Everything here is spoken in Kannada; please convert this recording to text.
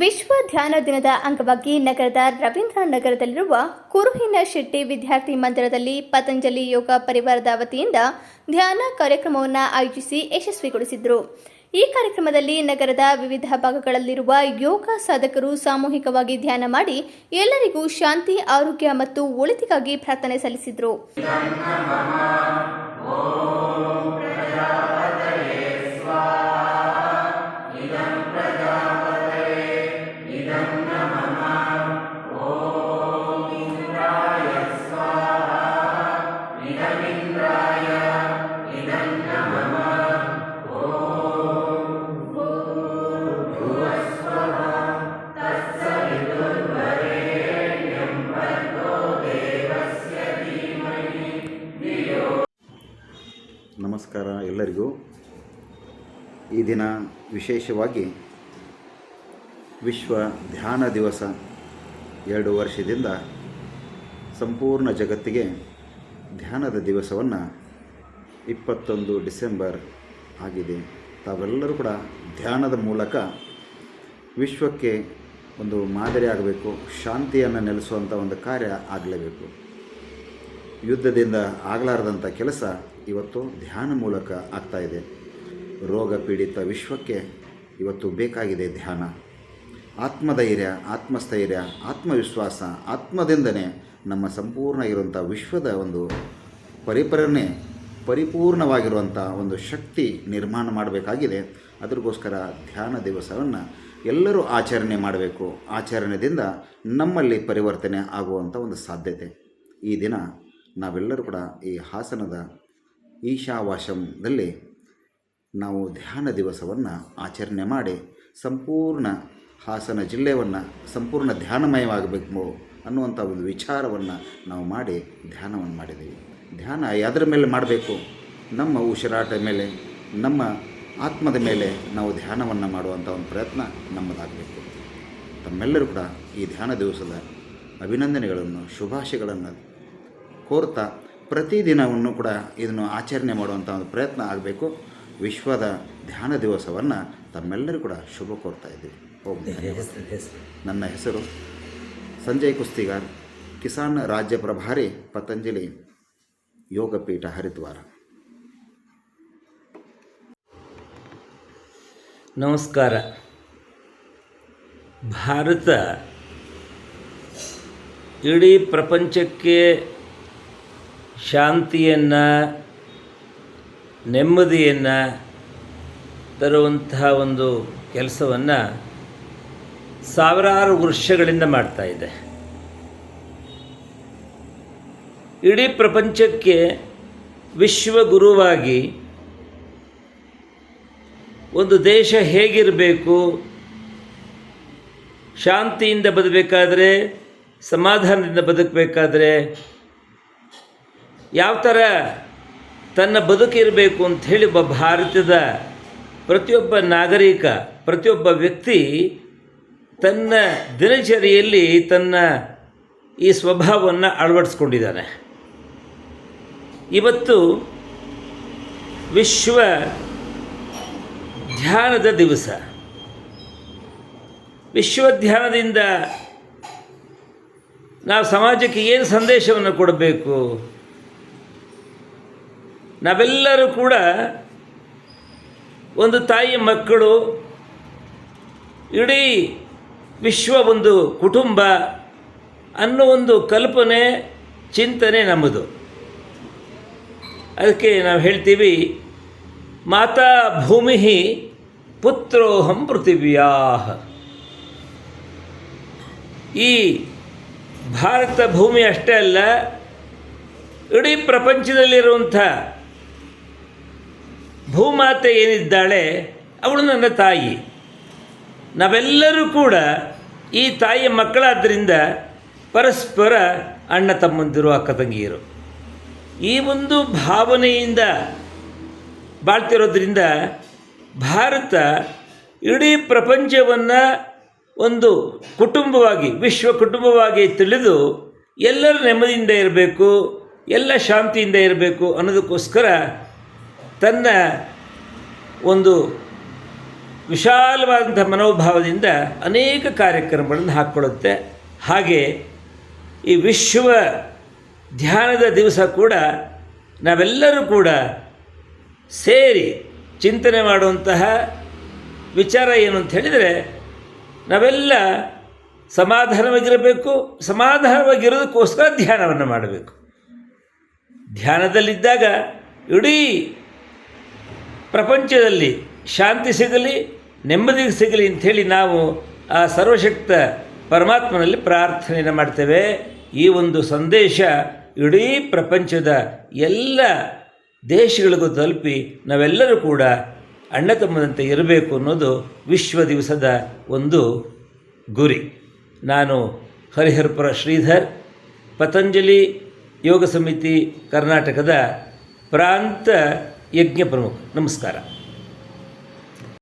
ವಿಶ್ವ ಧ್ಯಾನ ದಿನದ ಅಂಗವಾಗಿ ನಗರದ ರವೀಂದ್ರ ನಗರದಲ್ಲಿರುವ ಕುರುಹಿನ ಶೆಟ್ಟಿ ವಿದ್ಯಾರ್ಥಿ ಮಂದಿರದಲ್ಲಿ ಪತಂಜಲಿ ಯೋಗ ಪರಿವಾರದ ವತಿಯಿಂದ ಧ್ಯಾನ ಕಾರ್ಯಕ್ರಮವನ್ನು ಆಯೋಜಿಸಿ ಯಶಸ್ವಿಗೊಳಿಸಿದರು. ಈ ಕಾರ್ಯಕ್ರಮದಲ್ಲಿ ನಗರದ ವಿವಿಧ ಭಾಗಗಳಲ್ಲಿರುವ ಯೋಗ ಸಾಧಕರು ಸಾಮೂಹಿಕವಾಗಿ ಧ್ಯಾನ ಮಾಡಿ ಎಲ್ಲರಿಗೂ ಶಾಂತಿ, ಆರೋಗ್ಯ ಮತ್ತು ಒಳಿತಿಗಾಗಿ ಪ್ರಾರ್ಥನೆ ಸಲ್ಲಿಸಿದರು. ಎಲ್ಲರಿಗೂ ಈ ದಿನ ವಿಶೇಷವಾಗಿ ವಿಶ್ವ ಧ್ಯಾನ ದಿವಸ ಎರಡು ವರ್ಷದಿಂದ ಸಂಪೂರ್ಣ ಜಗತ್ತಿಗೆ ಧ್ಯಾನದ ದಿವಸವನ್ನು ಇಪ್ಪತ್ತೊಂದು ಡಿಸೆಂಬರ್ ಆಗಿದೆ. ತಾವೆಲ್ಲರೂ ಕೂಡ ಧ್ಯಾನದ ಮೂಲಕ ವಿಶ್ವಕ್ಕೆ ಒಂದು ಮಾದರಿ ಆಗಬೇಕು ಶಾಂತಿಯನ್ನು ನೆಲೆಸುವಂಥ ಒಂದು ಕಾರ್ಯ ಆಗಲೇಬೇಕು. ಯುದ್ಧದಿಂದ ಆಗಲಾರದಂಥ ಕೆಲಸ ಇವತ್ತು ಧ್ಯಾನ ಮೂಲಕ ಆಗ್ತಾ ಇದೆ. ರೋಗ ಪೀಡಿತ ವಿಶ್ವಕ್ಕೆ ಇವತ್ತು ಬೇಕಾಗಿದೆ ಧ್ಯಾನ. ಆತ್ಮಧೈರ್ಯ, ಆತ್ಮಸ್ಥೈರ್ಯ, ಆತ್ಮವಿಶ್ವಾಸ, ಆತ್ಮದಿಂದನೇ ನಮ್ಮ ಸಂಪೂರ್ಣ ಇರುವಂಥ ವಿಶ್ವದ ಒಂದು ಪರಿಪರನೆ ಪರಿಪೂರ್ಣವಾಗಿರುವಂಥ ಒಂದು ಶಕ್ತಿ ನಿರ್ಮಾಣ ಮಾಡಬೇಕಾಗಿದೆ. ಅದಕ್ಕೋಸ್ಕರ ಧ್ಯಾನ ದಿವಸವನ್ನು ಎಲ್ಲರೂ ಆಚರಣೆ ಮಾಡಬೇಕು. ಆಚರಣೆಯಿಂದ ನಮ್ಮಲ್ಲಿ ಪರಿವರ್ತನೆ ಆಗುವಂಥ ಒಂದು ಸಾಧ್ಯತೆ. ಈ ದಿನ ನಾವೆಲ್ಲರೂ ಕೂಡ ಈ ಹಾಸನದ ಈಶಾವಾಶಂದಲ್ಲಿ ನಾವು ಧ್ಯಾನ ದಿವಸವನ್ನು ಆಚರಣೆ ಮಾಡಿ ಸಂಪೂರ್ಣ ಹಾಸನ ಜಿಲ್ಲೆಯನ್ನು ಸಂಪೂರ್ಣ ಧ್ಯಾನಮಯವಾಗಬೇಕು ಅನ್ನುವಂಥ ಒಂದು ವಿಚಾರವನ್ನು ನಾವು ಮಾಡಿ ಧ್ಯಾನವನ್ನು ಮಾಡಿದ್ದೀವಿ. ಧ್ಯಾನ ಯಾವುದ್ರ ಮೇಲೆ ಮಾಡಬೇಕು? ನಮ್ಮ ಉಸಿರಾಟ ಮೇಲೆ, ನಮ್ಮ ಆತ್ಮದ ಮೇಲೆ ನಾವು ಧ್ಯಾನವನ್ನು ಮಾಡುವಂಥ ಒಂದು ಪ್ರಯತ್ನ ನಮ್ಮದಾಗಬೇಕು. ತಮ್ಮೆಲ್ಲರೂ ಕೂಡ ಈ ಧ್ಯಾನ ದಿವಸದ ಅಭಿನಂದನೆಗಳನ್ನು, ಶುಭಾಶಯಗಳನ್ನು ಕೋರ್ತಾ ಪ್ರತಿದಿನವನ್ನು ಕೂಡ ಇದನ್ನು ಆಚರಣೆ ಮಾಡುವಂಥ ಒಂದು ಪ್ರಯತ್ನ ಆಗಬೇಕು. ವಿಶ್ವದ ಧ್ಯಾನ ದಿವಸವನ್ನು ತಮ್ಮೆಲ್ಲರೂ ಕೂಡ ಶುಭ ಕೋರ್ತಾ ಇದ್ದೀವಿ. ನನ್ನ ಹೆಸರು ಸಂಜಯ್ ಕುಸ್ತಿಗಾರ್ ಕಿಸಾನ್ ರಾಜ್ಯ ಪ್ರಭಾರಿ ಪತಂಜಲಿ ಯೋಗಪೀಠ ಹರಿದ್ವಾರ. ನಮಸ್ಕಾರ. ಭಾರತ ಇಡೀ ಪ್ರಪಂಚಕ್ಕೆ ಶಾಂತಿಯನ್ನು, ನೆಮ್ಮದಿಯನ್ನು ತರುವಂತಹ ಒಂದು ಕೆಲಸವನ್ನು ಸಾವಿರಾರು ವರ್ಷಗಳಿಂದ ಮಾಡ್ತಾ ಇದೆ. ಇಡೀ ಪ್ರಪಂಚಕ್ಕೆ ವಿಶ್ವಗುರುವಾಗಿ ಒಂದು ದೇಶ ಹೇಗಿರಬೇಕು, ಶಾಂತಿಯಿಂದ ಬದುಕಬೇಕಾದ್ರೆ, ಸಮಾಧಾನದಿಂದ ಬದುಕಬೇಕಾದ್ರೆ ಯಾವ ಥರ ತನ್ನ ಬದುಕಿರಬೇಕು ಅಂಥೇಳಿ ಒಬ್ಬ ಭಾರತದ ಪ್ರತಿಯೊಬ್ಬ ನಾಗರಿಕ, ಪ್ರತಿಯೊಬ್ಬ ವ್ಯಕ್ತಿ ತನ್ನ ದಿನಚರಿಯಲ್ಲಿ ತನ್ನ ಈ ಸ್ವಭಾವವನ್ನು ಅಳವಡಿಸ್ಕೊಂಡಿದ್ದಾನೆ. ಇವತ್ತು ವಿಶ್ವ ಧ್ಯಾನದ ದಿವಸ. ವಿಶ್ವ ಧ್ಯಾನದಿಂದ ನಾವು ಸಮಾಜಕ್ಕೆ ಏನು ಸಂದೇಶವನ್ನು ಕೊಡಬೇಕು? ನಾವೆಲ್ಲರೂ ಕೂಡ ಒಂದು ತಾಯಿಯ ಮಕ್ಕಳು, ಇಡೀ ವಿಶ್ವ ಒಂದು ಕುಟುಂಬ ಅನ್ನೋ ಒಂದು ಕಲ್ಪನೆ, ಚಿಂತನೆ ನಮ್ಮದು. ಅದಕ್ಕೆ ನಾವು ಹೇಳ್ತೀವಿ, ಮಾತಾ ಭೂಮಿ ಪುತ್ರೋಹಂ ಪೃಥಿವ್ಯಾ ಈ ಭಾರತ ಭೂಮಿ ಅಷ್ಟೇ ಅಲ್ಲ, ಇಡೀ ಪ್ರಪಂಚದಲ್ಲಿರುವಂಥ ಭೂಮಾತೆ ಏನಿದ್ದಾಳೆ, ಅವಳು ನನ್ನ ತಾಯಿ. ನಾವೆಲ್ಲರೂ ಕೂಡ ಈ ತಾಯಿಯ ಮಕ್ಕಳಾದ್ದರಿಂದ ಪರಸ್ಪರ ಅಣ್ಣ ತಮ್ಮಂದಿರು, ಅಕ್ಕ ತಂಗಿಯರು. ಈ ಒಂದು ಭಾವನೆಯಿಂದ ಬಾಳ್ತಿರೋದ್ರಿಂದ ಭಾರತ ಇಡೀ ಪ್ರಪಂಚವನ್ನು ಒಂದು ಕುಟುಂಬವಾಗಿ, ವಿಶ್ವ ಕುಟುಂಬವಾಗಿ ತಿಳಿದು ಎಲ್ಲರೂ ನೆಮ್ಮದಿಯಿಂದ ಇರಬೇಕು, ಎಲ್ಲ ಶಾಂತಿಯಿಂದ ಇರಬೇಕು ಅನ್ನೋದಕ್ಕೋಸ್ಕರ ತನ್ನ ಒಂದು ವಿಶಾಲವಾದಂಥ ಮನೋಭಾವದಿಂದ ಅನೇಕ ಕಾರ್ಯಕ್ರಮಗಳನ್ನು ಹಾಕ್ಕೊಳ್ಳುತ್ತೆ. ಹಾಗೆ ಈ ವಿಶ್ವ ಧ್ಯಾನದ ದಿವಸ ಕೂಡ ನಾವೆಲ್ಲರೂ ಕೂಡ ಸೇರಿ ಚಿಂತನೆ ಮಾಡುವಂತಹ ವಿಚಾರ ಏನು ಅಂತ ಹೇಳಿದರೆ, ನಾವೆಲ್ಲ ಸಮಾಧಾನವಾಗಿರಬೇಕು, ಸಮಾಧಾನವಾಗಿರೋದಕ್ಕೋಸ್ಕರ ಧ್ಯಾನವನ್ನು ಮಾಡಬೇಕು. ಧ್ಯಾನದಲ್ಲಿದ್ದಾಗ ಇಡೀ ಪ್ರಪಂಚದಲ್ಲಿ ಶಾಂತಿ ಸಿಗಲಿ, ನೆಮ್ಮದಿ ಸಿಗಲಿ ಅಂಥೇಳಿ ನಾವು ಆ ಸರ್ವಶಕ್ತ ಪರಮಾತ್ಮನಲ್ಲಿ ಪ್ರಾರ್ಥನೆಯನ್ನು ಮಾಡ್ತೇವೆ. ಈ ಒಂದು ಸಂದೇಶ ಇಡೀ ಪ್ರಪಂಚದ ಎಲ್ಲ ದೇಶಗಳಿಗೂ ತಲುಪಿ ನಾವೆಲ್ಲರೂ ಕೂಡ ಅಣ್ಣ ತಮ್ಮದಂತೆ ಇರಬೇಕು ಅನ್ನೋದು ವಿಶ್ವ ದಿವಸದ ಒಂದು ಗುರಿ. ನಾನು ಹರಿಹರಪುರ ಶ್ರೀಧರ್, ಪತಂಜಲಿ ಯೋಗ ಸಮಿತಿ ಕರ್ನಾಟಕದ ಪ್ರಾಂತ ಯಜ್ಞ ಪ್ರಮುಖ. ನಮಸ್ಕಾರ.